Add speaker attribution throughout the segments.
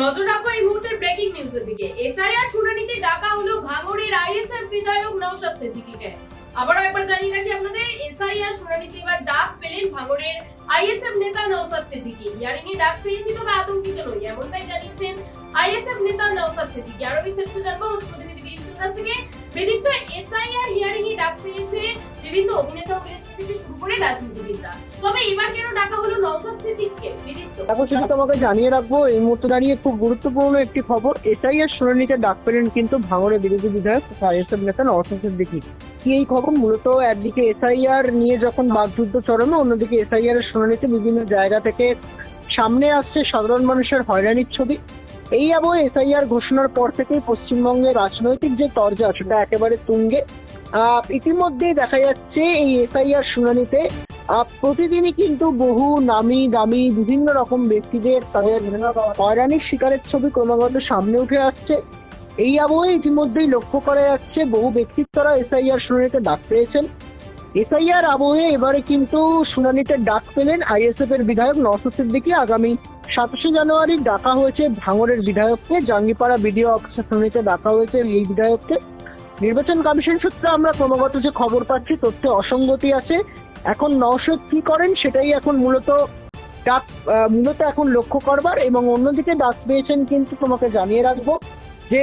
Speaker 1: নজর রাখব এই মুহূর্তের ব্রেকিং দিকে। এসআইআর শুনানিতে ডাকা হলো ভাঙড়ের আইএসএফ বিধায়ক নওশাদ একবার জানিয়ে রাখি আপনাদের এসআইআর শুনানিতে এবার ডাক পেলেন ভাঙড়ের আইএসএফ নেতা হিয়ারিং এ ডাক পেয়েছি তবে আতঙ্কিত নই, এমনটাই জানিয়েছেন আইএসএফ নেতা নওশাদ সিদ্দিকী। আরও বিস্তারিত জানব প্রতিনিধি বিদিত্যর কাছ থেকে। এসআইআর হিয়ারিং এ ডাক পেয়েছে বিভিন্ন অভিনেতা অভিনেত্রী থেকে শুরু করে রাজনীতিবিদরা। তবে এবার কেন নওশাদ
Speaker 2: এখন সেটা তোমাকে জানিয়ে রাখব, এই মুহূর্তে দাঁড়িয়ে খুব গুরুত্বপূর্ণ একটি খবর এসআইএর শুনানিতে ডাক পেলেন কিন্তু ভাঙড়ের বিরোধী বিধায়ক আইএসএফ নেতা নরসিং সিদ্দিকি কি এই খবর? মূলত একদিকে এসআইআর নিয়ে যখন বাকযুদ্ধ চরমে, অন্যদিকে এসআইআর এর শুনানিতে বিভিন্ন জায়গা থেকে সামনে আসছে সাধারণ মানুষের হয়রানির ছবি। এই আবহে এসআইআর ঘোষণার পর থেকেই পশ্চিমবঙ্গের রাজনৈতিক যে তরজা, সেটা একেবারে তুঙ্গে। ইতিমধ্যেই দেখা যাচ্ছে এই এসআইআর শুনানিতে প্রতিদিনই কিন্তু বহু নামি দামি বিভিন্ন রকম ব্যক্তিদের তাদের হয়রানির শিকারের ছবি ক্রমাগত সামনে উঠে আসছে। এই আবহে ইতিমধ্যেই লক্ষ্য করা যাচ্ছে, বহু ব্যক্তিত্বরা এসআইআর শুনানিতে ডাক পেয়েছেন। এসআইআর আবহে এবারে কিন্তু শুনানিতে ডাক পেলেন আইএসএফ এর বিধায়ক নওশাদ দিকে আগামী সাতাশে জানুয়ারি ডাকা হয়েছে ভাঙড়ের বিধায়ককে। জাঙ্গিপাড়া বিডিও অফিসে শুনানিতে ডাকা হয়েছে এই বিধায়ককে। নির্বাচন কমিশন সূত্রে আমরা ক্রমাগত যে খবর পাচ্ছি, তথ্যে অসঙ্গতি আছে। এখন নওশাদ কি করেন সেটাই এখন মূলত ডাক মূলত এখন লক্ষ্য করবার এবং অন্যদিকে ডাক পেয়েছেন কিন্তু তোমাকে জানিয়ে রাখব যে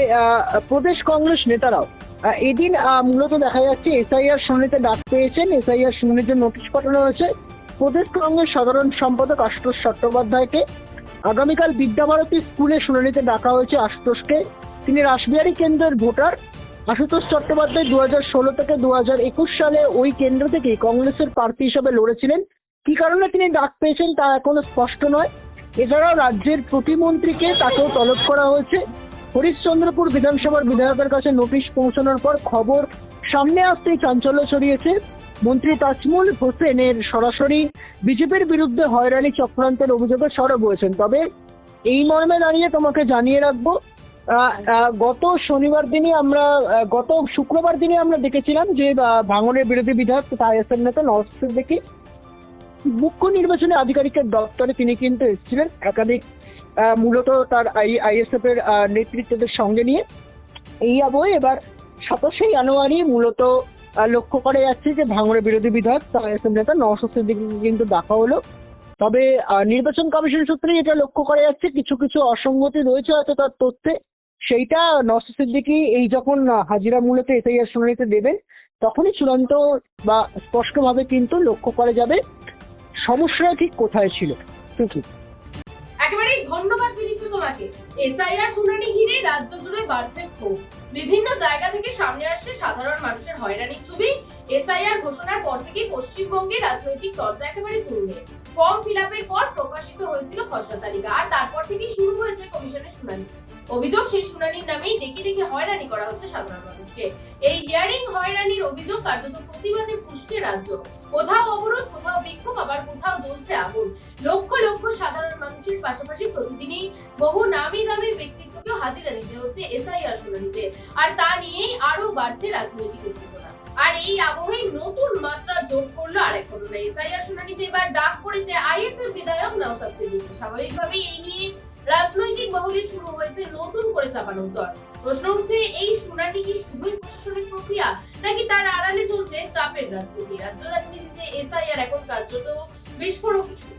Speaker 2: প্রদেশ কংগ্রেস নেতারাও এদিন মূলত দেখা যাচ্ছে এসআইআর শুনানিতে ডাক পেয়েছেন, এসআইআর শুনানির জন্য নোটিশ পাঠানো হয়েছে। প্রদেশ কংগ্রেস সাধারণ সম্পাদক আশুতোষ চট্টোপাধ্যায়কে। আগামীকাল বিদ্যাভারতী স্কুলে শুনানিতে ডাকা হয়েছে আশুতোষকে। তিনি রাসবিহারী কেন্দ্রের ভোটার। আশুতোষ চট্টোপাধ্যায় দু ষোলো থেকে দু হাজার একুশ সালে ওই কেন্দ্র থেকেই কংগ্রেসের প্রার্থী হিসেবে লড়েছিলেন। কি কারণে তিনি ডাক পেয়েছেন তা এখনও স্পষ্ট নয়। এছাড়াও রাজ্যের প্রতিমন্ত্রীকে তাকেও তলব করা হয়েছে। হরিশ্চন্দ্রপুর বিধানসভার বিধায়কের কাছে নোটিশ পৌঁছানোর পর খবর সামনে আসতেই চাঞ্চল্য ছড়িয়েছে। মন্ত্রী তাজমুল হোসেনের সরাসরি বিজেপির বিরুদ্ধে হয়রানি চক্রান্তের অভিযোগে সরব হয়েছেন। তবে এই মর্মে দাঁড়িয়ে তোমাকে জানিয়ে রাখব গত শনিবার দিনই আমরা গত শুক্রবার দিনে আমরা দেখেছিলাম যে ভাঙনের বিরোধী বিধায়ক তথা আইএসএম নেতা নওয়াজ দেখি মুখ্য নির্বাচনী আধিকারিকের দপ্তরে তিনি কিন্তু এসেছিলেন। একাধিক মূলত তার আই, আইএসএফ এর নেতৃত্বদের সঙ্গে নিয়ে। এই আবহে এবার সাতাশে জানুয়ারি মূলত লক্ষ্য করা যাচ্ছে যে ভাঙড়ের বিরোধী বিধায়ক আইএসএফ নেতা নওশাদ সিদ্দিকীকে কিন্তু দেখা হলো। তবে নির্বাচন কমিশন সূত্রে এটা লক্ষ্য করা যাচ্ছে, কিছু কিছু অসঙ্গতি রয়েছে হয়তো তার তথ্যে। সেইটা নওশাদ সিদ্দিকী এই যখন হাজিরা মূলত এসআইআর শুনানিতে দেবেন, তখনই চূড়ান্ত বা স্পষ্টভাবে কিন্তু লক্ষ্য করা যাবে সমস্যাটা ঠিক কোথায় ছিল। ঠিক
Speaker 1: একেবারেই ধন্যবাদ বিদিত তোমাকে। এসআইআর শুনানি ঘিরে রাজ্য জুড়ে বাড়ছে ক্ষোভ। বিভিন্ন জায়গা থেকে সামনে আসছে সাধারণ মানুষের হয়রানির ছবি। এসআইআর ঘোষণার পর থেকে পশ্চিমবঙ্গে রাজনৈতিক দরজা একেবারে তুলবে। ফর্ম ফিল পর প্রকাশিত হয়েছিল খসড়া তালিকা, আর তারপর থেকেই শুরু হয়েছে কমিশনের শুনানি। অভিযোগ সেই শুনানির নামেই ডেকে ডেকে হয়রানি করা হচ্ছে সাধারণ মানুষকে। এই হিয়ারিং হয়রানির অভিযোগ কার্যত প্রতিবাদে পুষ্টে রাজ্য। কোথাও অবরোধ, কোথাও বিক্ষোভ, আবার কোথাও জ্বলছে আগুন। লক্ষ লক্ষ সাধারণ মানুষের পাশাপাশি প্রতিদিনই বহু নামি দামি ব্যক্তিত্বকেও হাজিরা দিতে হচ্ছে এসআইআর শুনানিতে। আর তা নিয়েই আরও বাড়ছে রাজনৈতিক উত্তেজনা। আর এই আবহে নতুন মাত্রা যোগ করল আরেক ঘটনা। এসআইআর শুনানিতে এবার ডাক পড়েছে আইএসএফ বিধায়ক নওশাদ সিদ্দিকী। স্বাভাবিকভাবেই এই নিয়ে রাজনৈতিক মহলে শুরু হয়েছে নতুন করে চাপানো উত্তর। প্রশ্ন উঠছে, এই শুনানি কি শুধুই প্রশাসনিক প্রক্রিয়া, নাকি তার আড়ালে চলছে চাপের রাজনীতি? রাজ্য রাজনীতিতে এসআইআর এখন কার্যত বিস্ফোরক ইস্যু।